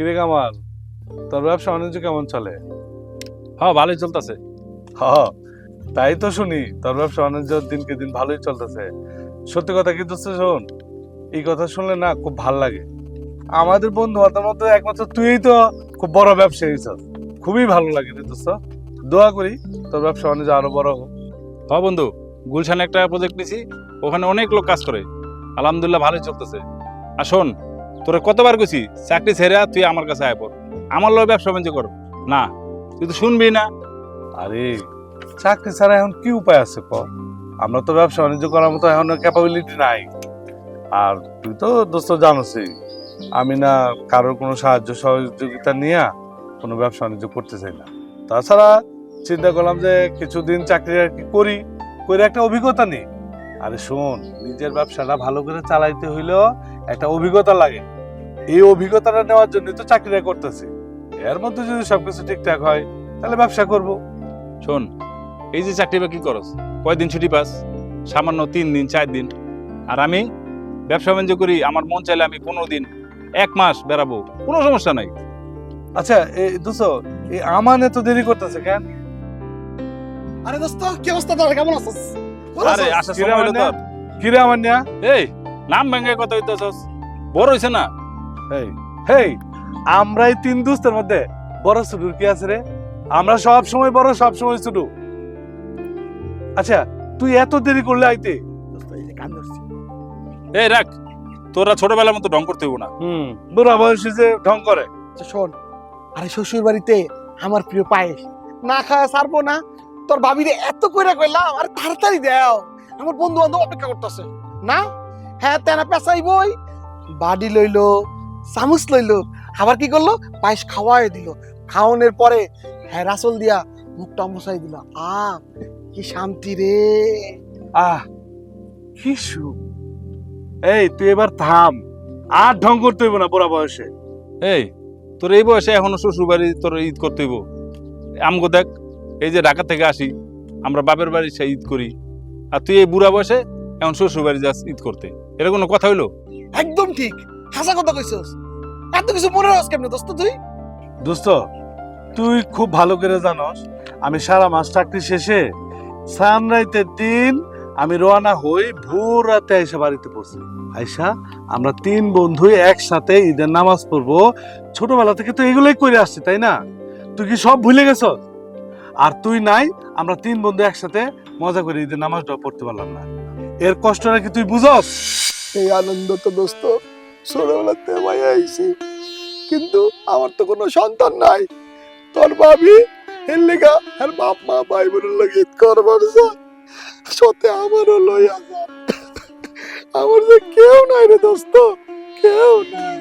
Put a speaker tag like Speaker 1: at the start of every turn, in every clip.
Speaker 1: কিরে কামাল? তোর ব্যবসা বাণিজ্য কেমন চলে?
Speaker 2: হ্যাঁ ভালোই চলতেছে।
Speaker 1: হ তাই তো শুনি, তোর ব্যবসা বাণিজ্য দিনকে দিন ভালোই চলতেছে। সত্যি কথা কি দোস্ত শোন? এই কথা শুনলে না খুব ভালো লাগে। আমাদের বন্ধু বান্ধবের মধ্যে একমাত্র তুই তো খুব বড় ব্যবসায়ী ছিস। খুবই ভালো লাগে রে দোস্ত দোয়া করি তোর ব্যবসা বাণিজ্য আরও বড় হোক।
Speaker 2: হ্যাঁ বন্ধু, গুলশানে একটা প্রজেক্ট নিছি, ওখানে অনেক লোক কাজ করে। আলহামদুলিল্লাহ ভালোই চলতেছে। আর শোন তোরা কতবার গেছি চাকরি ছেড়ে তুই আমার কাছে আয় পর। আমার লোক ব্যবসা বাণিজ্য কর। না, তুই তো শুনবি না।
Speaker 1: আরে, চাকরি ছাড়া এখন কি উপায় আছে ক আমরা তো ব্যবসা বাণিজ্য করার মতো এখন ক্যাপাবিলিটি নাই। আর তুই তো দোস্ত জানোসই, আমি না কারোর কোনো সাহায্য সহযোগিতা নিয়ে কোনো ব্যবসা বাণিজ্য করতে চাই না। তাছাড়া চিন্তা করলাম যে কিছুদিন চাকরি আর কি করি করে একটা অভিজ্ঞতা নেই আরে শোন, নিজের ব্যবসাটা ভালো করে চালাইতে হইলেও একটা অভিজ্ঞতা লাগে। এই অভিজ্ঞতাটা নেওয়ার জন্য তো চাকরিটা করতেছি। এর মধ্যে যদি সবকিছু ঠিকঠাক হয় তাহলে ব্যবসা করব।
Speaker 2: শোন এই যে চাকরি বাকরি করস কয়দিন ছুটি পাস? সামান্য তিন দিন চার দিন। আর আমি ব্যবসা বাণিজ্য করি আমার মন চাইলে আমি পনেরো দিন এক মাস বেড়াবো। কোনো সমস্যা নাই।
Speaker 1: আচ্ছা এই দুশো এই আমান এত দেরি করতেছে কেন?
Speaker 3: আরে দোস্ত কি অবস্থা তোর? কেমন আছিস?
Speaker 2: আরে
Speaker 1: কিরে
Speaker 2: সময় হলো
Speaker 1: আমার
Speaker 2: তোর।
Speaker 1: কিরে আমার নিয়া
Speaker 2: এই নাম ভেঙে কথা হইতেছস বড় হইছে না?
Speaker 1: হেই এই তিন দুস্তের মধ্যে বড় সুডুর কি আছে রে? আমরা সব সময় বড় সব সময় সুডু। আচ্ছা তুই এত দেরি করলে আইতে?
Speaker 3: এই
Speaker 2: রাখ তোরা ছোটবেলার মতো ঢং করতে হইব না।
Speaker 1: হুম বুড়া বয়সে যে ঢং করে।
Speaker 3: আচ্ছা, শোন আরে শ্বশুর বাড়িতে আমার প্রিয় পায়েস না খাওয়া ছাড়বো না তোর ভাবিরে এত কইরা কইলাম আরে তাড়াতাড়ি দাও। আমার বন্ধু বান্ধব অপেক্ষা করতেছে। না? হ্যাঁ তেনা পেঁচাই বই বাড়ি লইলো চামচ লইলো। আবার কি করল? পায়েস খাওয়াই দিল। খাওয়ানোর পরে হ্যাঁ রাসল দিয়া মুখটা মশাই দিল। আ কি শান্তি রে।
Speaker 1: আহ কি সুখ। এই তুই এবার থাম। আর ঢং করতে হইব না বুড়া বয়সে।
Speaker 2: এই তোর এই বয়সে এখনও শ্বশুর বাড়ি তোর ঈদ করতে হইব। আমগো দেখ এই যে ঢাকা থেকে আসি আমরা বাপের বাড়ি সে ঈদ করি। আর তুই এই বুড়া বয়সে এখন শ্বশুর বাড়ি যাস ঈদ করতে। এটা কোনো কথা হইল?
Speaker 3: একদম ঠিক। হাসা কথা কইছস। এত কিছু মনে রাখস কেমনে দোস্ত তুই?
Speaker 1: দোস্ত তুই খুব ভালো করে জানস আমি সারা মাস চাকরি শেষে সানরাইতের দিন আমি রওনা হই ভোর রাতে আইসা বাড়িতে পড়ছি। আইসা আমরা তিন বন্ধু একসাথে ঈদের নামাজ পড়ব। ছোটবেলা থেকে তো এগুলোই করে আসছি তাই না? তুই কি সব ভুলে গেছ? আর তুই নাই আমরা তিন বন্ধু একসাথে মজা করে ঈদের নামাজটা পড়তে পারলাম না। এর কষ্টটা কি তুই বুঝস?
Speaker 3: এই আনন্দ তো দোস্ত ছোটবেলাতে মাই আইছি কিন্তু আমার তো কোনো সন্তান নাই। তোর ভাবি এর লেগা আর বাপ মা ভাই বোনের লাগে ঈদ করবার সতে আমারও লইয়া যা। আমার যে কেউ নাই রে দোস্ত কেউ নাই।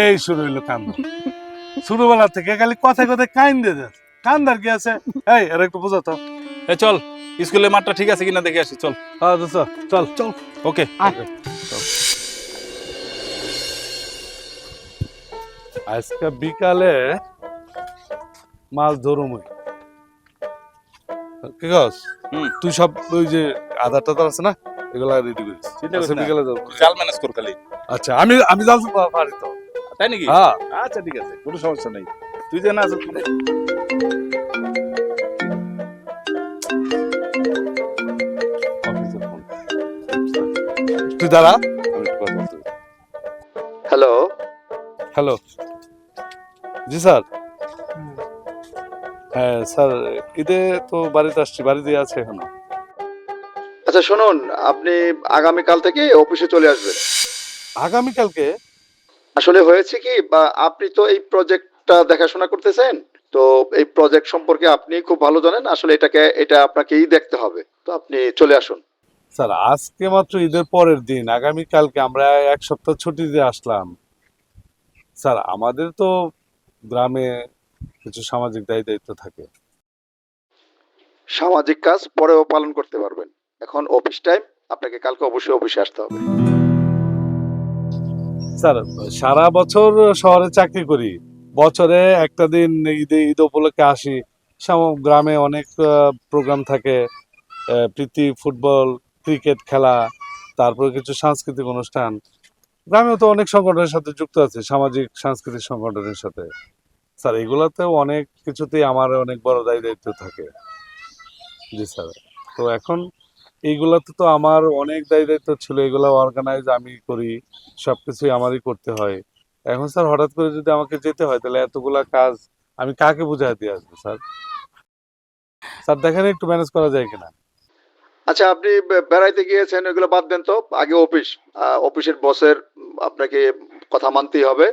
Speaker 1: এই শুরু হইল কান্দ। ছোটবেলা থেকে খালি কথায় কথায় কাইন দিয়ে যাস কান্দার কি আছে? এই আর একটু বুঝা তো।
Speaker 2: এ চল স্কুলের মাঠটা ঠিক আছে কিনা দেখে আসি চল।
Speaker 1: হ্যাঁ দোস্ত চল।
Speaker 3: চল।
Speaker 2: ওকে
Speaker 3: আয়।
Speaker 1: আজকে বিকালে মাছ ধরুম ওই। কি কস? তুই সব ওই যে আধার টাধার আছে না এগুলা রেডি করিস।
Speaker 2: না।
Speaker 1: বিকালে যাব।
Speaker 2: জাল ম্যানেজ কর খালি।
Speaker 1: আচ্ছা আমি আমি জানতে পারি তো।
Speaker 2: তাই নাকি?
Speaker 1: হ্যাঁ।
Speaker 2: আচ্ছা ঠিক আছে কোনো সমস্যা নেই। তুই যে না আছিস
Speaker 1: তুই দাঁড়া। আমি একটু কথা বলতে চাই।
Speaker 3: হ্যালো।
Speaker 1: হ্যালো। জি স্যার। হ্যাঁ স্যার ঈদে তো বাড়িতে আসছি বাড়িতে আছে এখনও।
Speaker 4: আচ্ছা শুনুন আপনি আগামীকাল থেকে অফিসে চলে আসবেন।
Speaker 1: আগামীকালকে?
Speaker 4: আসলে হয়েছে কি বা আপনি তো এই প্রজেক্টটা দেখাশোনা করতেছেন তো এই প্রজেক্ট সম্পর্কে আপনি খুব ভালো জানেন আসলে এটাকে এটা আপনাকেই দেখতে হবে। তো আপনি চলে আসুন।
Speaker 1: স্যার আজকে মাত্র ঈদের পরের দিন আগামীকালকে আমরা এক সপ্তাহ ছুটি দিয়ে আসলাম। স্যার আমাদের তো গ্রামে কিছু সামাজিক দায়ী দায়িত্ব থাকে।
Speaker 4: সামাজিক কাজ পরেও পালন করতে পারবেন। এখন অফিস টাইম আপনাকে কালকে অবশ্যই অফিসে আসতে হবে।
Speaker 1: স্যার সারা বছর শহরে চাকরি করি। বছরে একটা দিন ঈদে ঈদ উপলক্ষে আসি। গ্রামে অনেক প্রোগ্রাম থাকে। প্রীতি ফুটবল ক্রিকেট খেলা তারপরে কিছু সাংস্কৃতিক অনুষ্ঠান। গ্রামেও তো অনেক সংগঠনের সাথে যুক্ত আছে, সামাজিক, সাংস্কৃতিক সংগঠনের সাথে। স্যার এগুলাতেও অনেক কিছুতেই আমার অনেক বড় দায়ী দায়িত্ব থাকে। জি স্যার। তো এখন এইগুলাতে তো আমার অনেক দায়ী দায়িত্ব ছিল, এগুলা অর্গানাইজ আমি করি, সবকিছুই আমারই করতে হয়। এখন স্যার, হঠাৎ করে যদি আমাকে যেতে হয়, তাহলে এতগুলা কাজ আমি কাকে দিয়ে আসব, স্যার? স্যার, দেখেন একটু ম্যানেজ করা যায় কিনা।
Speaker 4: আচ্ছা আপনি বেড়াইতে গিয়েছেন, এগুলো বাদ দেন তো। আগে অফিস অফিসের বসের আপনাকে কথা মানতেই হবে।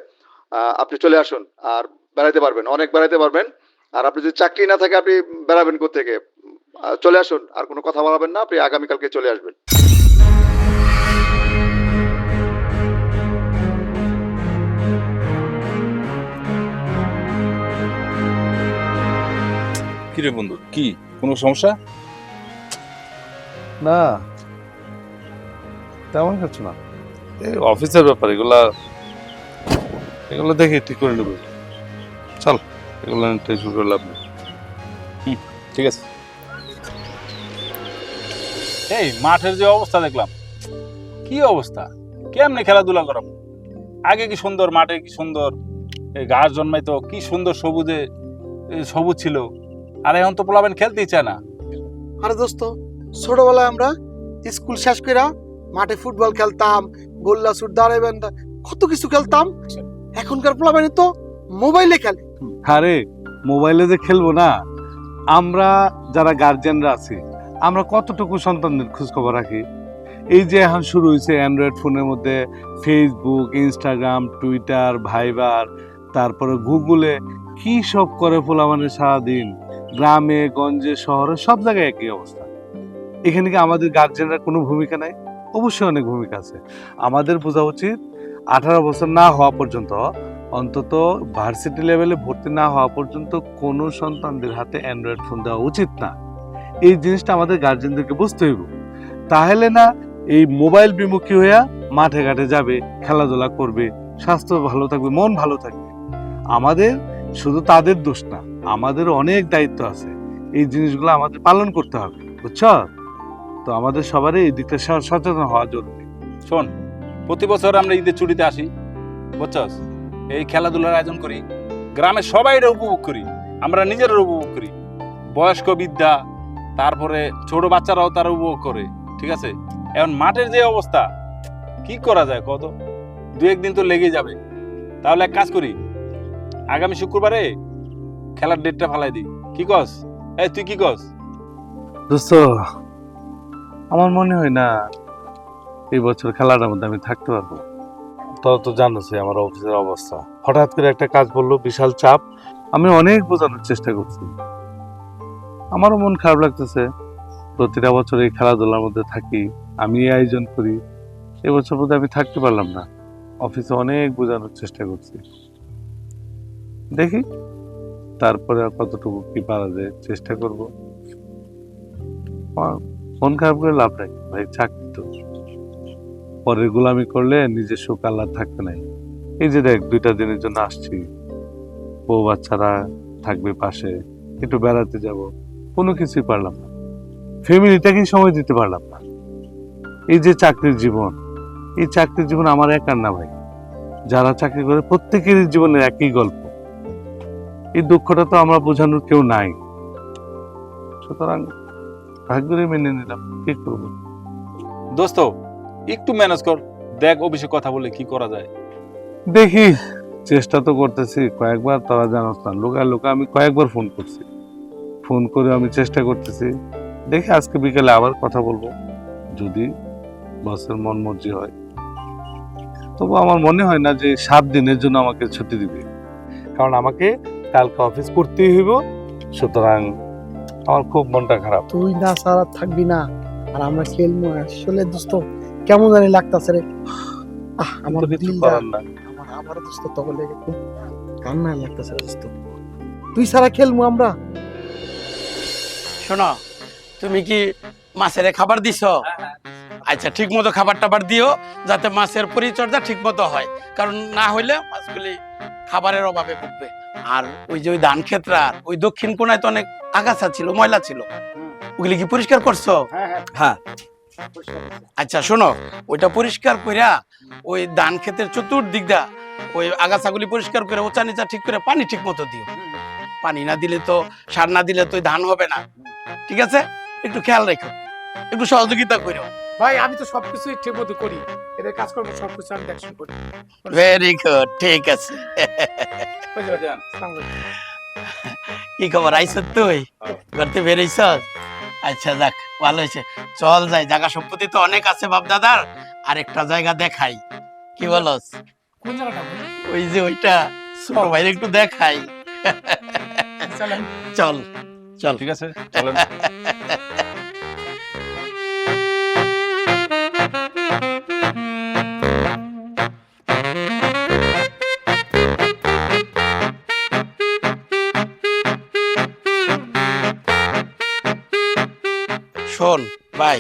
Speaker 4: আপনি চলে আসুন, আর বেড়াইতে পারবেন, অনেক বেড়াইতে পারবেন। আর আপনি যদি চাকরি না থাকে, আপনি বেড়াবেন থেকে চলে আসুন, আর কোনো কথা বলাবেন না, আপনি আগামীকালকে চলে আসবেন।
Speaker 2: কি রে বন্ধু, কি? কোনো সমস্যা?
Speaker 1: না। তেমন কিছু না। এই অফিসের ব্যাপার এগুলা এগুলো দেখে ঠিক করে নেব। চল এগুলো টেনশন করে লাভ নেই।
Speaker 2: ঠিক আছে। এই মাঠের যে অবস্থা দেখলাম। কি অবস্থা? কেমনে খেলাধুলা করাবো আগে কি সুন্দর মাঠে কি সুন্দর? এই ঘাস জন্মাইতো কি সুন্দর সবুজে সবুজ ছিল। আর এখন তো পোলাবেন খেলতেই চায় না।
Speaker 3: আরে দোস্ত ছোটবেলায় আমরা স্কুল শেষ কইরা মাঠে ফুটবল খেলতাম, গোল্লা শুট দাঁড়াইবেন কত কিছু খেলতাম। এখনকার পোলাবানি তো মোবাইলে খেলে।
Speaker 1: আরে, মোবাইলে যে খেলব না, আমরা যারা গার্জিয়ানরা আছি, আমরা কতটুকু সন্তানদের খোঁজ খবর রাখি? এই যে এখন শুরু হয়েছে অ্যান্ড্রয়েড ফোনের মধ্যে ফেসবুক ইনস্টাগ্রাম টুইটার ভাইবার তারপরে গুগলে কি সব করে ফোলা মানে সারাদিন? গ্রামে, গঞ্জে, শহরে সব জায়গায় একই অবস্থা। এখানে কি আমাদের গার্জেনরা কোনো ভূমিকা নাই অবশ্যই অনেক ভূমিকা আছে। আমাদের বোঝা উচিত আঠারো বছর না হওয়া পর্যন্ত, অন্তত ভার্সিটি লেভেলে ভর্তি না হওয়া পর্যন্ত কোনো সন্তানদের হাতে অ্যান্ড্রয়েড ফোন দেওয়া উচিত না। এই জিনিসটা আমাদের গার্জেনদেরকে বুঝতে হইব। তাহলে না, এই মোবাইল বিমুখী হইয়া মাঠে ঘাটে যাবে, খেলাধুলা করবে, স্বাস্থ্য ভালো থাকবে, মন ভালো থাকবে। আমাদের শুধু তাদের দোষ না, আমাদের অনেক দায়িত্ব আছে। এই জিনিসগুলো আমাদের পালন করতে হবে, বুঝছ? তো আমাদের সবারই এই দিকটা সচেতন হওয়া জরুরি।
Speaker 2: শোন প্রতি বছর আমরা ঈদের ছুটিতে আসি বুঝছস? এই খেলাধুলার আয়োজন করি গ্রামের সবাই এটা উপভোগ করি আমরা নিজেরা উপভোগ করি। বয়স্ক বিদ্যা তারপরে ছোট বাচ্চারাও তারা উপভোগ করে ঠিক আছে? এখন মাঠের যে অবস্থা কি করা যায় কত? দু একদিন তো লেগে যাবে। তাহলে এক কাজ করি আগামী শুক্রবারে খেলার ডেটটা ফালাই দিই। কি কস? এই তুই কি কস?
Speaker 1: দোস্ত আমার মনে হয় না এই বছর খেলাটার মধ্যে আমি থাকতে পারব। তোরা তো জানোসই আমার অফিসের অবস্থা। হঠাৎ করে একটা কাজ বলল বিশাল চাপ। আমি অনেক বোঝানোর চেষ্টা করছি। আমারও মন খারাপ লাগতেছে। প্রতিটা বছর এই খেলাধুলার মধ্যে থাকি আমি আয়োজন করি। এবছর মধ্যে আমি থাকতে পারলাম না। অফিসে অনেক বোঝানোর চেষ্টা করছি। দেখি তারপরে আর কতটুকু কি পারা যায় চেষ্টা করব। মন খারাপ করে লাভ নাই। ভাই চাকরি তো। পরের গোলামি করলে নিজের সুখ আল্লাহ থাকবে নাই এই যে দেখ, দুইটা দিনের জন্য আসছি। বউ বাচ্চারা থাকবে পাশে, একটু বেড়াতে যাব। কোনো কিছুই পারলাম না। ফ্যামিলিটাকেই সময় দিতে পারলাম না। এই যে চাকরির জীবন, এই চাকরির জীবন আমার একার না ভাই। যারা চাকরি করে প্রত্যেকেরই জীবনের একই গল্প। এই দুঃখটা তো আমরা বোঝানোর কেউ নাই। সুতরাং ভাগ্যরে মেনে নিলাম কি করব?
Speaker 2: দোস্ত একটু ম্যানেজ কর দেখ অফিসে কথা বলে কি করা যায়।
Speaker 1: দেখি চেষ্টা তো করতেছি কয়েকবার তারা জানাস না লোকা লোকা আমি কয়েকবার ফোন করছি। ফোন করে আমি চেষ্টা করতেছি দেখি আজকে বিকেলে আবার কথা বলব যদি বসের মন মর্জি হয়। তবু আমার মনে হয় না যে সাত দিনের জন্য আমাকে ছুটি দিবে। কারণ আমাকে কালকে অফিস করতেই হইব সুতরাং আমার খুব মনটা খারাপ।
Speaker 3: তুই না সারা থাকবি না। আর আমরা খেলব আসলে দোস্ত কেমন জানি লাগতাছে রে। আমার
Speaker 1: কিছু করার নাই।
Speaker 3: আমার আমার দোস্ত তখন লেগে খুব কান্না লাগতাছে রে দোস্ত। তুই সারা খেলব আমরা।
Speaker 5: শোনো তুমি কি মাছের খাবার দিছ? আচ্ছা ঠিক মতো খাবার টাবার দিও যাতে মাছের পরিচর্যা ঠিক মতো হয়। কারণ না হইলে মাছগুলি খাবারের অভাবে ভুগবে। আর ওই যে ওই ধান ক্ষেত্রার ওই দক্ষিণ কোনায় তো অনেক আগাছা ছিল ময়লা ছিল। ওগুলি কি পরিষ্কার করছ? হ্যাঁ আচ্ছা শোনো ওইটা পরিষ্কার কইরা ওই ধান ক্ষেতের চতুর্দিক দা ওই আগাছাগুলি পরিষ্কার করে ওচা নিচা ঠিক করে পানি ঠিক মতো দিও পানি না দিলে তো সার না দিলে তো ধান হবে না। ঠিক আছে? একটু খেয়াল রেখো। একটু সহযোগিতা করো
Speaker 3: ভাই আমি তো সবকিছু ঠিক মতো করি। এদের কাজকর্ম সবকিছু আমি দেখশন করি।
Speaker 5: ভেরি গুড ঠিক আছে। কি খবর? আইস তুই? ঘরতে বেরিয়েছ আচ্ছা যাক ভালো হয়েছে। চল যাই জায়গা সম্পত্তি তো অনেক আছে বাপ দাদার আর একটা জায়গা দেখাই। কি বলস?
Speaker 3: কোন জায়গাটা
Speaker 5: ওই যে ওইটা ছোট ভাইরে একটু দেখাই। চল চল।
Speaker 2: ঠিক আছে চলেন।
Speaker 5: ভাই,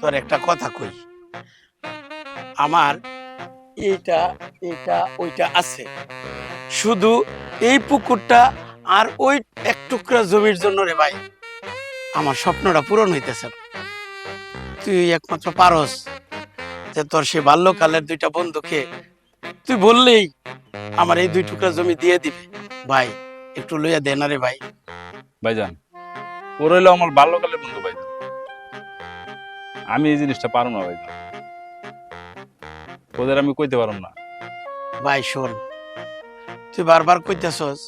Speaker 5: তোর একটা কথা কই। আমার এইটা এইটা, ওইটা আছে। শুধু এই পুকুরটা আর ওই এক টুকরা জমির জন্য রে ভাই। আমার স্বপ্নটা পূরণ হইতেছে তুই একমাত্র পারস যে তোর সে বাল্যকালের দুইটা বন্ধুকে তুই বললেই আমার এই দুই টুকরা জমি দিয়ে দিবে। ভাই, একটু লইয়া দে না রে ভাই।
Speaker 2: ভাইজান ও রইল আমার বাল্যকালের বন্ধু ভাইজান। আমি এই জিনিসটা পারো না ভাই। ওদের আমি কইতে পারব না।
Speaker 5: ভাই, শোন, তুই বারবার কইতেছস,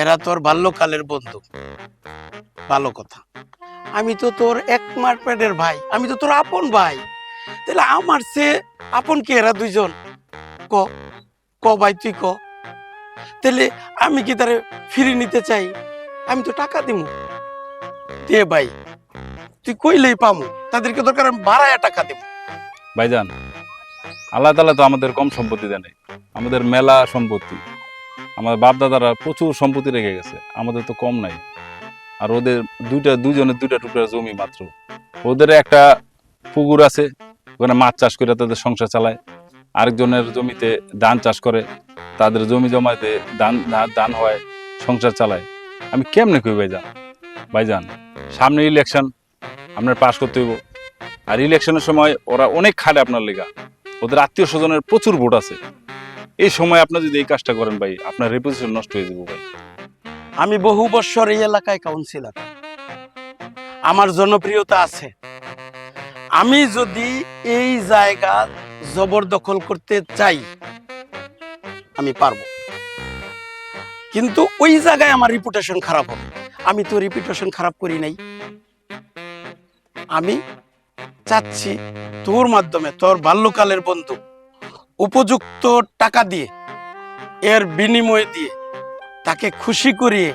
Speaker 5: এরা তোর বাল্যকালের বন্ধু। ভালো কথা। আমি তো তোর এক মার পেটের ভাই, আমি তো তোর আপন ভাই। তাহলে আমার সে আপন কি এরা দুইজন? ক ক ভাই, তুই ক। তাহলে আমি কি তারে ফিরে নিতে চাই? আমি তো টাকা দিব দে ভাই, তুই কইলেই পামু। তাদেরকে দরকার, আমি বাড়ায় টাকা দেব।
Speaker 2: ভাইজান, আল্লাহ তালা তো আমাদের কম সম্পত্তি দেয়। আমাদের মেলা সম্পত্তি। আমাদের বাপ দাদারা প্রচুর সম্পত্তি রেখে গেছে। আমাদের তো কম নাই। আর ওদের দুইটা, দুইজনের দুইটা টুকরা জমি মাত্র। ওদের একটা পুকুর আছে, ওখানে মাছ চাষ করে তাদের সংসার চালায়। আরেকজনের জমিতে ধান চাষ করে। তাদের জমি জমাতে ধান ধান হয়, সংসার চালায়। আমি কেমনে কই ভাইজান? ভাইজান, সামনে ইলেকশন আপনার পাশ করতে হইব। আর ইলেকশনের সময় ওরা অনেক খাটে আপনার লেগা। ওদের আত্মীয় স্বজনের প্রচুর ভোট আছে। এই সময় আপনি যদি এই কাজটা করেন ভাই, আপনার রেপুটেশন নষ্ট হয়ে যাব ভাই।
Speaker 5: আমি বহু বছর এই এলাকায় কাউন্সিলর আমার জনপ্রিয়তা আছে। আমি যদি এই জায়গা জবরদখল করতে চাই, আমি পারব। কিন্তু ওই জায়গায় আমার রিপুটেশন খারাপ হবে। আমি তো রিপুটেশন খারাপ করি নাই। আমি চাচ্ছি তোর মাধ্যমে, তোর বাল্যকালের বন্ধু, উপযুক্ত টাকা দিয়ে, এর বিনিময় দিয়ে, তাকে খুশি করিয়ে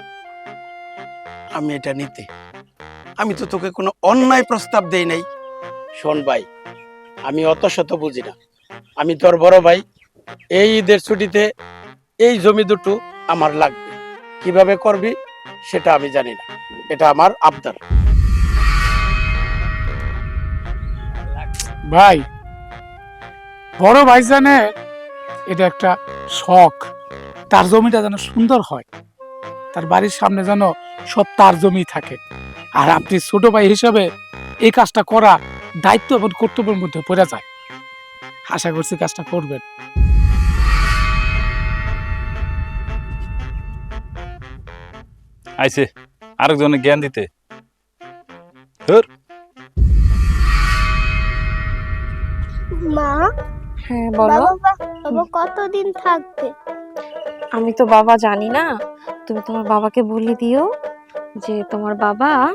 Speaker 5: আমি এটা নিতে। আমি তো তোকে কোনো অন্যায় প্রস্তাব দেই নাই। শোন ভাই, আমি অত শত বুঝি না। আমি তোর বড় ভাই, এই ঈদের ছুটিতে এই জমি দুটো আমার লাগবে। কীভাবে করবি সেটা আমি জানি না। এটা আমার আবদার।
Speaker 6: ভাই, বড় ভাইজানের এটা একটা শখ। তার জমিটা যেন সুন্দর হয়, তার বাড়ির সামনে যেন সব তার জমি থাকে। আর আপনি ছোট ভাই হিসাবে এই কাজটা করা দায়িত্ব এবং কর্তব্যের মধ্যে পড়ে যায়। আশা করছি কাজটা করবেন।
Speaker 2: আইছে, আরেকজনে জ্ঞান দিতে।
Speaker 7: মা?
Speaker 8: হ্যাঁ বলো।
Speaker 7: বাবা কতদিন থাকবে?
Speaker 8: আমি তো বাবা জানি না। তুমি তোমার বাবাকে বলে দিও যে তোমার বাবা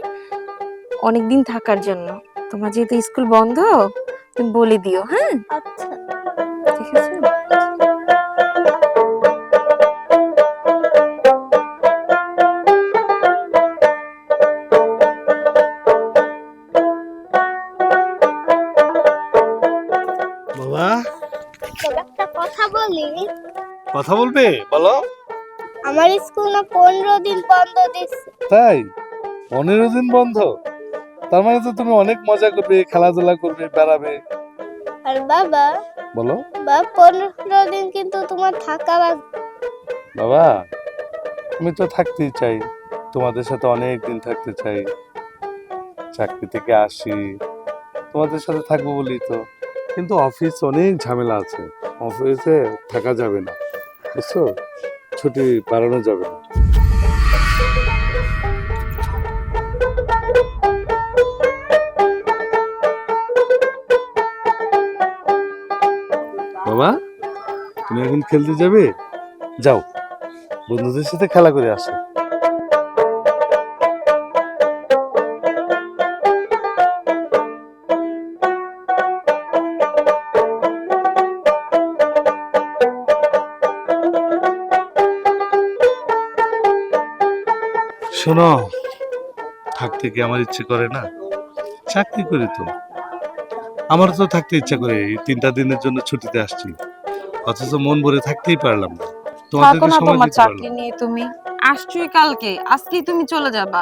Speaker 8: অনেক দিন থাকার জন্য। তোমার যেহেতু স্কুল বন্ধ তুমি বলে দিও হ্যাঁ?
Speaker 7: আচ্ছা।
Speaker 8: ঠিক আছে?
Speaker 7: বলি?
Speaker 1: কথা বলবে? বলো।
Speaker 7: আমার স্কুল না পনেরো দিন বন্ধ দিচ্ছে
Speaker 1: তাই? পনেরো দিন বন্ধ? তার মানে তো তুমি অনেক মজা করবে খেলাধুলা করবে বেড়াবে।
Speaker 7: আর বাবা?
Speaker 1: বলো।
Speaker 7: বা পনেরো দিন কিন্তু তোমার থাকা লাগবে
Speaker 1: বাবা আমি তো থাকতেই চাই। তোমাদের সাথে অনেক দিন থাকতে চাই। চাকরি থেকে আসি। তোমাদের সাথে থাকব বলি তো। কিন্তু অফিস অনেক ঝামেলা আছে। অফিসে থাকা যাবে না, বুঝছ? ছুটি বাড়ানো যাবে না। বাবা তুমি এখন খেলতে যাবে? যাও, বন্ধুদের সাথে খেলা করে আসো। শোনো থাকতে কি আমার ইচ্ছে করে না? চাকরি করি তো। আমার তো থাকতে ইচ্ছা করে এই তিনটা দিনের জন্য ছুটিতে আসছি। অথচ মন ভরে থাকতেই পারলাম না। তোমাদেরকে সময় দিতে
Speaker 8: চাকরি নিয়ে তুমি। আসছোই কালকে আজকেই তুমি চলে যাবা।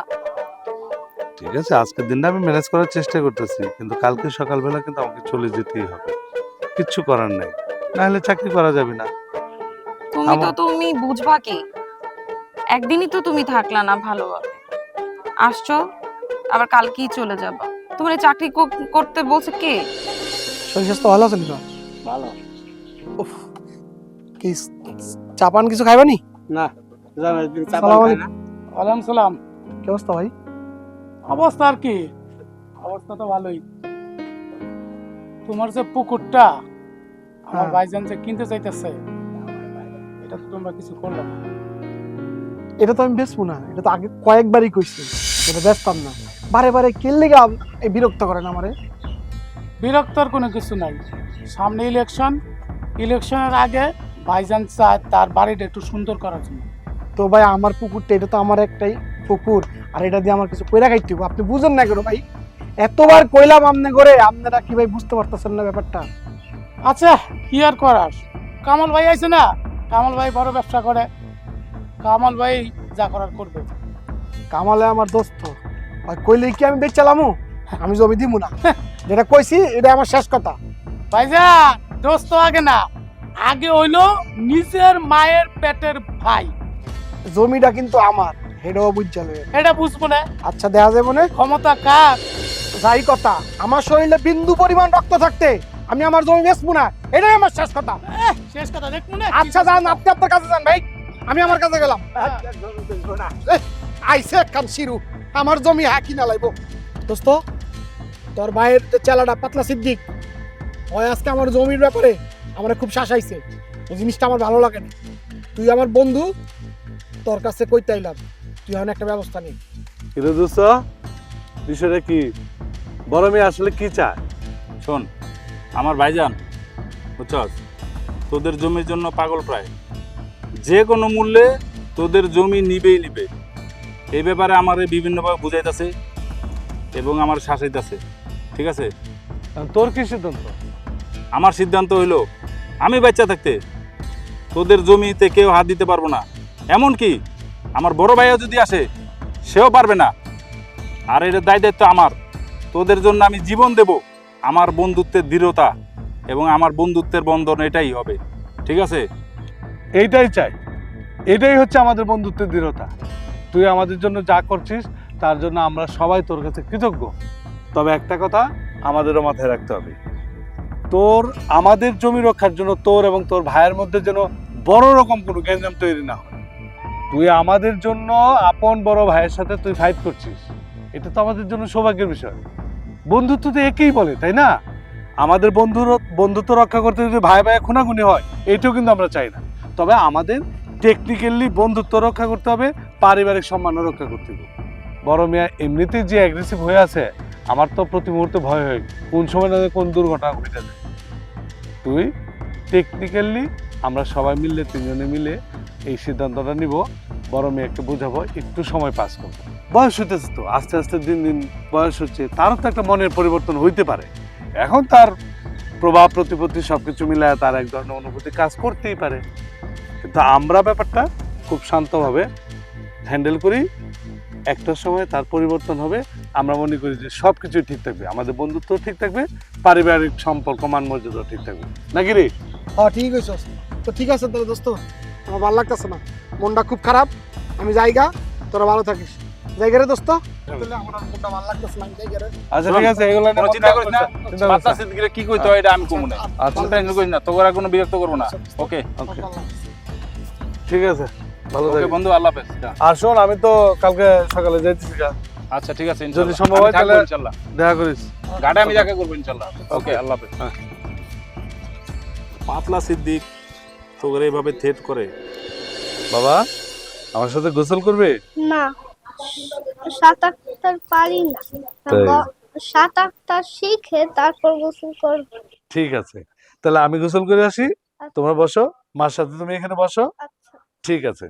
Speaker 1: ঠিক আছে আজকের দিনটা আমি ম্যানেজ করার চেষ্টা করতেছি কিন্তু কালকে সকালবেলা কিন্তু আমাকে চলে যেতেই হবে। কিচ্ছু করার নাই না হলে চাকরি করা যাবে না।
Speaker 8: তুমি তো তুমি বুঝবা কি? একদিনই তো তুমি থাকলা না ভালোভাবে। আসছো আবার কালকেই চলে যাবা। তোমার এই চাকরি করতে বলছে কে?
Speaker 3: শরীর স্বাস্থ্য ভালো আছে
Speaker 5: ভালো।
Speaker 3: উফ কি চাপান কিছু খাইবা নি?
Speaker 5: না
Speaker 6: ওয়ালাইকুম সালাম।
Speaker 3: কি অবস্থা ভাই?
Speaker 6: অবস্থা আর কি? অবস্থা তো ভালোই। তোমার যে পুকুরটা আমার
Speaker 3: হ্যাঁ।
Speaker 6: ভাইজান যে কিনতে চাইতেছে এটা তো তোমরা কিছু করলাম না।
Speaker 3: এটা তো আমি বেচবো না এটা তো আগে কয়েকবারই কইছি এটা বেচতাম না। বারে বারে এই বিরক্ত করেন আমারে।
Speaker 6: বিরক্তর কোনো কিছু নাই। সামনে ইলেকশন ইলেকশনের আগে ভাইজান চায় তার বাড়িটা একটু সুন্দর করার জন্য।
Speaker 3: তো ভাই আমার পুকুরটা এটা তো আমার একটাই পুকুর আর এটা দিয়ে আমার কিছু কইরা খাইতে হবে। আপনি বুঝেন না কেন ভাই? এতবার কইলাম আমনে করে আপনারা কি ভাই বুঝতে পারতেছেন না ব্যাপারটা?
Speaker 6: আচ্ছা কি আর করার? কামাল ভাই আছে না? কামাল ভাই বড় ব্যবসা করে। কামাল ভাই যা করার করবে।
Speaker 3: কামালে আমার দোস্ত। আর কইলে কি আমি বেচ চালামু? আমি জমি দিব না। যেটা কইছি এটা আমার শেষ কথা।
Speaker 6: ভাইজান দোস্ত আগে না। আগে হইল নিজের মায়ের পেটের ভাই।
Speaker 3: জমিটা কিন্তু আমার। হেডও বুঝালে
Speaker 6: এটা বুঝব না।
Speaker 3: আচ্ছা দেখা যায় মনে?
Speaker 6: ক্ষমতা কার?
Speaker 3: যাই কথা আমার শরীরে বিন্দু পরিমাণ রক্ত থাকতে আমি আমার জমি বেচবো না। এটাই আমার শেষ কথা।
Speaker 6: শেষ কথা দেখব না।
Speaker 3: আচ্ছা যান আপনি আপনার কাছে যান ভাই। আমি আমার কাছে গেলাম। এহ, আইসে কান শিরু। আমার জমি হ্যাঁ কিনা লাইব। দোস্ত তোর ভাইয়ের চেলাটা পাতলা সিদ্দিক ওই আজকে আমার জমির ব্যাপারে আমার খুব শাসাইছে। এই জিনিসটা আমার ভালো লাগে না। তুই আমার বন্ধু তোর কাছে কইতে আইলাম তুই এখন একটা ব্যবস্থা নেই
Speaker 1: কিন্তু দোস্ত বিষয়টা কি? বড় মেয়ে আসলে কি চায়?
Speaker 2: শোন আমার ভাইজান বুঝছস? তোদের জমির জন্য পাগল প্রায়। যে কোনো মূল্যে তোদের জমি নিবেই নিবে। এই ব্যাপারে আমার বিভিন্নভাবে বুঝাইতেছে এবং আমার শাসাইতেছে। ঠিক আছে?
Speaker 1: তোর কি সিদ্ধান্ত?
Speaker 2: আমার সিদ্ধান্ত হইল আমি বাচ্চা থাকতে তোদের জমিতে কেউ হাত দিতে পারব না। এমন কি আমার বড় ভাইও যদি আসে সেও পারবে না। আর এটার দায় দায়িত্ব আমার। তোদের জন্য আমি জীবন দেব আমার বন্ধুত্বের দৃঢ়তা এবং আমার বন্ধুত্বের বন্ধন এটাই হবে। ঠিক আছে?
Speaker 1: এইটাই চাই। এটাই হচ্ছে আমাদের বন্ধুত্বের দৃঢ়তা। তুই আমাদের জন্য যা করছিস, তার জন্য আমরা সবাই তোর কাছে কৃতজ্ঞ। তবে একটা কথা, আমাদেরও মাথায় রাখতে হবে। তোর, আমাদের জমি রক্ষার জন্য তোর এবং তোর ভাইয়ের মধ্যে যেন বড় রকম কোনো গ্যাঞ্জাম তৈরি না হয়। তুই আমাদের জন্য আপন বড় ভাইয়ের সাথে তুই ফাইট করছিস। এটা তো আমাদের জন্য সৌভাগ্যের বিষয়। বন্ধুত্ব তো একেই বলে, তাই না? আমাদের বন্ধুর, বন্ধুত্ব রক্ষা করতে যদি ভাই ভাই খুনাখুনি হয়, এটাও কিন্তু আমরা চাই না। তবে আমাদের টেকনিক্যালি বন্ধুত্ব রক্ষা করতে হবে, পারিবারিক সম্মানও রক্ষা করতে হবে। বড় মিয়া এমনিতেই যে অ্যাগ্রেসিভ হয়ে আছে, আমার তো প্রতি মুহূর্তে ভয় হয়, কোন সময় না কোন দুর্ঘটনা ঘটে যায়। তুই টেকনিক্যালি আমরা সবাই মিললে তিনজনে মিলে এই সিদ্ধান্তটা নিব, বড় মেয়েকে বোঝাবো, একটু সময় পাস করব। বয়স হইতেছে তো, আস্তে আস্তে দিন দিন বয়স হচ্ছে, তারও তো একটা মনের পরিবর্তন হইতে পারে। এখন তার প্রভাব, প্রতিপত্তি সবকিছু মিলায় তার এক ধরনের অনুভূতি কাজ করতেই পারে। কিন্তু আমরা ব্যাপারটা খুব শান্তভাবে হ্যান্ডেল করি। একটা সময় তার পরিবর্তন হবে। আমরা মনে করি যে সব কিছুই ঠিক থাকবে। আমাদের বন্ধুত্ব ঠিক থাকবে, পারিবারিক সম্পর্ক মান মর্যাদা ঠিক থাকবে। নাকি রে?
Speaker 3: হ্যাঁ ঠিক আছে তো ঠিক আছে তাহলে দোস্ত, আমার ভালো লাগতেছে না। মনটা খুব খারাপ। আমি যাইগা, তোরা ভালো থাকিস। জায়গারে দোস্ত?
Speaker 1: আচ্ছা ঠিক আছে এগুলো নিয়ে
Speaker 2: কোনো চিন্তা করিস না?
Speaker 1: করছে। চিন্তা করছে।
Speaker 2: পাতলা সিদ্দিকের কি কইতে হয় এটা আমি কমু না।
Speaker 1: আচ্ছা
Speaker 2: টেনশন করিস না তোরা কোনো বিরক্ত করব না। ওকে
Speaker 1: ওকে ঠিক আছে ভালো
Speaker 2: ওকে বন্ধু আল্লাহ হাফেজ।
Speaker 1: আর শোন আমি তো কালকে সকালে যাইতেছি
Speaker 2: আচ্ছা ঠিক আছে
Speaker 1: যদি সম্ভব হয় তাহলে-
Speaker 2: ইনশাআল্লাহ
Speaker 1: দেখা করিস।
Speaker 2: ঘাটে আমি দেখা করব ইনশাআল্লাহ ওকে আল্লাহ হাফেজ।
Speaker 1: হ্যাঁ।
Speaker 2: পাতলা সিদ্দিক তোকে এইভাবে থেট করে।
Speaker 1: বাবা আমার সাথে গোসল করবে?
Speaker 7: না। সাঁতার আটটার পারি না? গ- শিখে তারপর গোসল করব।
Speaker 1: ঠিক আছে। তাহলে আমি গোসল করে আসি তোমরা বসো মার সাথে তুমি এখানে বসো।
Speaker 7: আচ্ছা।
Speaker 1: ঠিক আছে।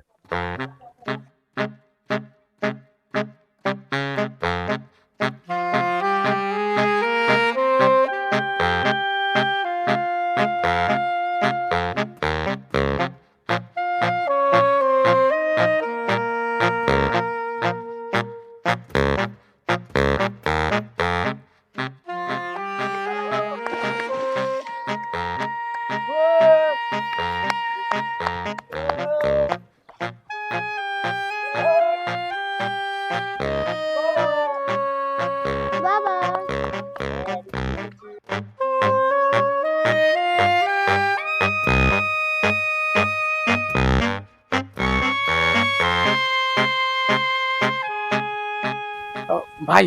Speaker 6: ভাই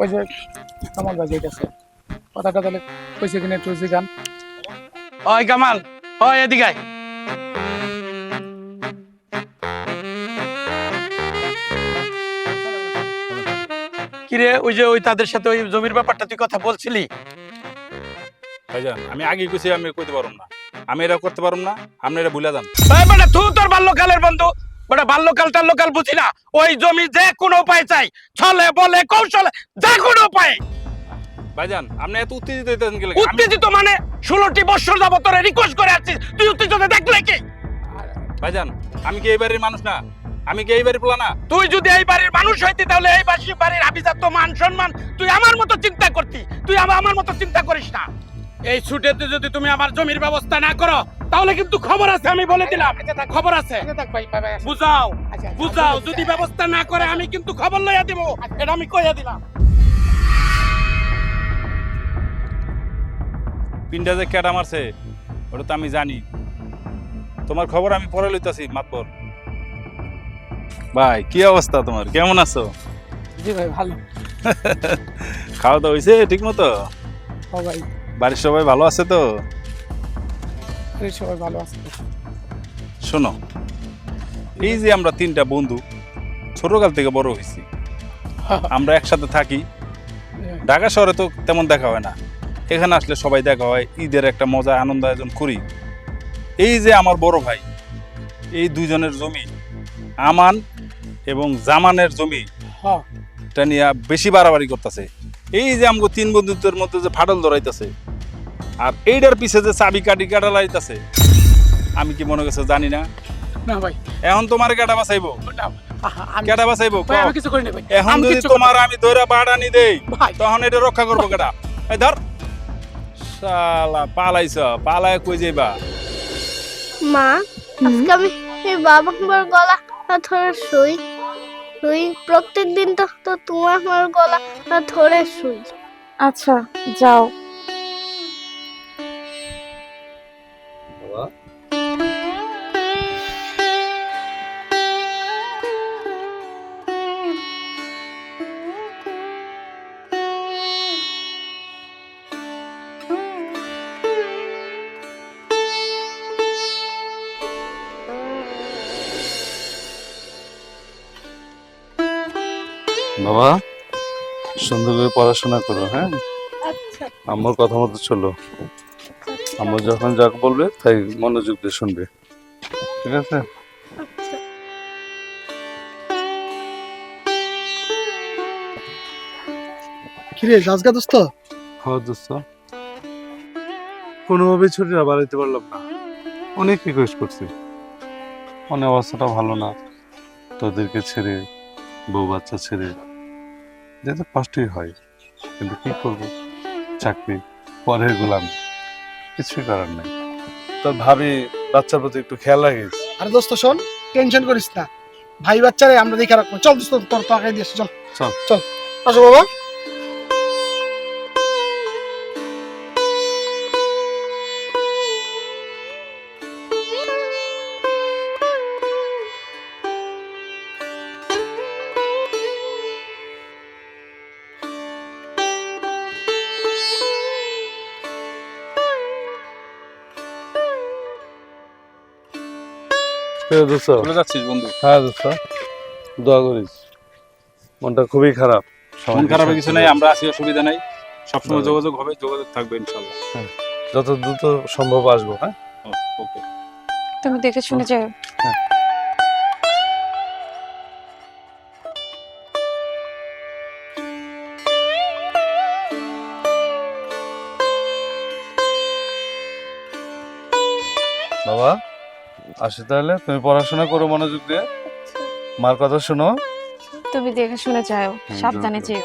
Speaker 6: ওই যে আমার ভাই কথাটা তাহলে কইছে কিনা একটু গান
Speaker 5: ওই কামাল ওই এদিকে আয়। কিরে ওই যে ওই তাদের সাথে ওই জমির ব্যাপারটা তুই কথা বলছিলি?
Speaker 2: ভাইজান আমি আগে কইছি আমি কইতে পারুম না। আমি এটা করতে পারুম না আপনি এটা ভুলে যান।
Speaker 5: এই বেটা তুই তোর বাল্যকালের বন্ধু। বেটা বাল্যকাল টাল্যকাল বুঝি না। ওই জমি যে কোনো উপায় চাই। ছলে বলে কৌশলে যে কোনো উপায়।
Speaker 2: ভাইজান আপনি এত উত্তেজিত হইতেছেন কি
Speaker 5: উত্তেজিত মানে ষোলোটি বছর যাবত তোরে রিকোয়েস্ট করে আসছিস তুই উত্তেজিত দেখলে কি?
Speaker 2: ভাইজান আমি কি এই বাড়ির মানুষ না? আমি কি এই বাড়ির পোলা না?
Speaker 5: তুই যদি এই বাড়ির মানুষ হইতি তাহলে এই বাসি বাড়ির আভিজাত্য মান সম্মান তুই আমার মতো চিন্তা করতি। তুই আমার মতো চিন্তা করিস না। এই ছুটেতে যদি তুমি আমার জমির ব্যবস্থা না করো তাহলে কিন্তু খবর আছে আমি বলে দিলাম। খবর আছে।
Speaker 6: ভাই
Speaker 5: বুঝাও।
Speaker 6: আচ্ছা,
Speaker 5: বুঝাও যদি ব্যবস্থা না করে আমি কিন্তু খবর লইয়া দিব। এটা আমি কইয়া দিলাম।
Speaker 2: পিন্ডা যে ক্যাটা মারছে ওটা তো আমি জানি। তোমার খবর আমি পরে লইতাছি মাতবর। ভাই কি অবস্থা তোমার? কেমন আছো?
Speaker 6: জি ভাই ভালো।
Speaker 2: খাওয়া দাওয়া হয়েছে ঠিক মতো
Speaker 6: ভাই।
Speaker 2: বাড়ির সবাই ভালো আছে তো?
Speaker 6: আরে সবাই ভালো আছে।
Speaker 2: শোনো এই যে আমরা তিনটা বন্ধু ছোটকাল থেকে বড় হয়েছি আমরা একসাথে থাকি। ঢাকা শহরে তো তেমন দেখা হয় না। এখানে আসলে সবাই দেখা হয় ঈদের একটা মজা আনন্দ আয়োজন করি। এই যে আমার বড় ভাই এই দুইজনের জমি আমান এবং জামানের জমি
Speaker 6: হ্যাঁ।
Speaker 2: এটা নিয়ে বেশি বাড়াবাড়ি করতেছে। এই যে আমগো তিন বন্ধুত্বের মধ্যে যে ফাটল ধরাইতেছে আর এইটার পিছে যে চাবি কাটি কাটা লাইতেছে আমি কি মনে করছে জানি না?
Speaker 6: না ভাই।
Speaker 2: এখন তোমার কেটা বাঁচাইবো?
Speaker 6: আমি
Speaker 2: কেটা বাঁচাইবো?
Speaker 6: ভাই,
Speaker 2: কও।
Speaker 6: আমি কিছু করি না ভাই।
Speaker 2: এখন
Speaker 6: আমি
Speaker 2: যদি তোমার আমি দৈরা বাড়ানি দেই
Speaker 6: ভাই।
Speaker 2: তখন এটা রক্ষা করব কেটা এই ধর। শালা পালাইছ পালায় কই যাইবা?
Speaker 7: মা আজকে আমি এই বাবা গলা ধরে শুই। শুই প্রত্যেক দিন তো তো তুমি আমার গলা ধরে শুই।
Speaker 8: আচ্ছা যাও।
Speaker 1: বাবা। সুন্দর করে পড়াশোনা করো হ্যাঁ?
Speaker 7: আচ্ছা।
Speaker 1: আমার কথা মতো চলো। আমার যখন যাক বলবে তাই মনোযোগ দিয়ে শুনবে। ঠিক আছে?
Speaker 7: আচ্ছা।
Speaker 3: কিরে রাজগা দোস্ত?
Speaker 1: হ্যাঁ দোস্ত। কোনোভাবে ছুটিটা বাড়াইতে পারলাম না। অনেক রিকোয়েস্ট করছি। মনে অবস্থাটা ভালো না। তোদেরকে ছেড়ে বউ বাচ্চা ছেড়ে। যেতে কষ্টই হয়। কিন্তু কি করব? চাকরি পরের গোলাম কিছুই করার নেই। তোর ভাবি বাচ্চার প্রতি একটু খেয়াল রাখিস।
Speaker 3: আরে দোস্ত শোন টেনশন করিস না। ভাই বাচ্চারে আমরা দেখে রাখব। চল দোস্ত তোর তো আগে দিয়েছি চল।
Speaker 1: চল।
Speaker 3: চল। আসো বাবা।
Speaker 1: দোস্ত।
Speaker 2: চলে যাচ্ছিস বন্ধু।
Speaker 1: হ্যাঁ দোস্ত দোয়া করিস। মনটা খুবই খারাপ।
Speaker 2: মন খারাপের কিছু নেই আমরা আছি অসুবিধা নাই। সবসময় যোগাযোগ হবে যোগাযোগ থাকবে ইনশাল্লাহ।
Speaker 1: যত দ্রুত সম্ভব আসব হ্যাঁ?
Speaker 2: ওকে।
Speaker 8: তুমি দেখে শুনে যাও।
Speaker 1: বাবা? আসি তাহলে তুমি পড়াশোনা করো মনোযোগ দিয়ে। মার কথা শোনো।
Speaker 8: তুমি দেখে শুনে যাও সাবধানে যাও,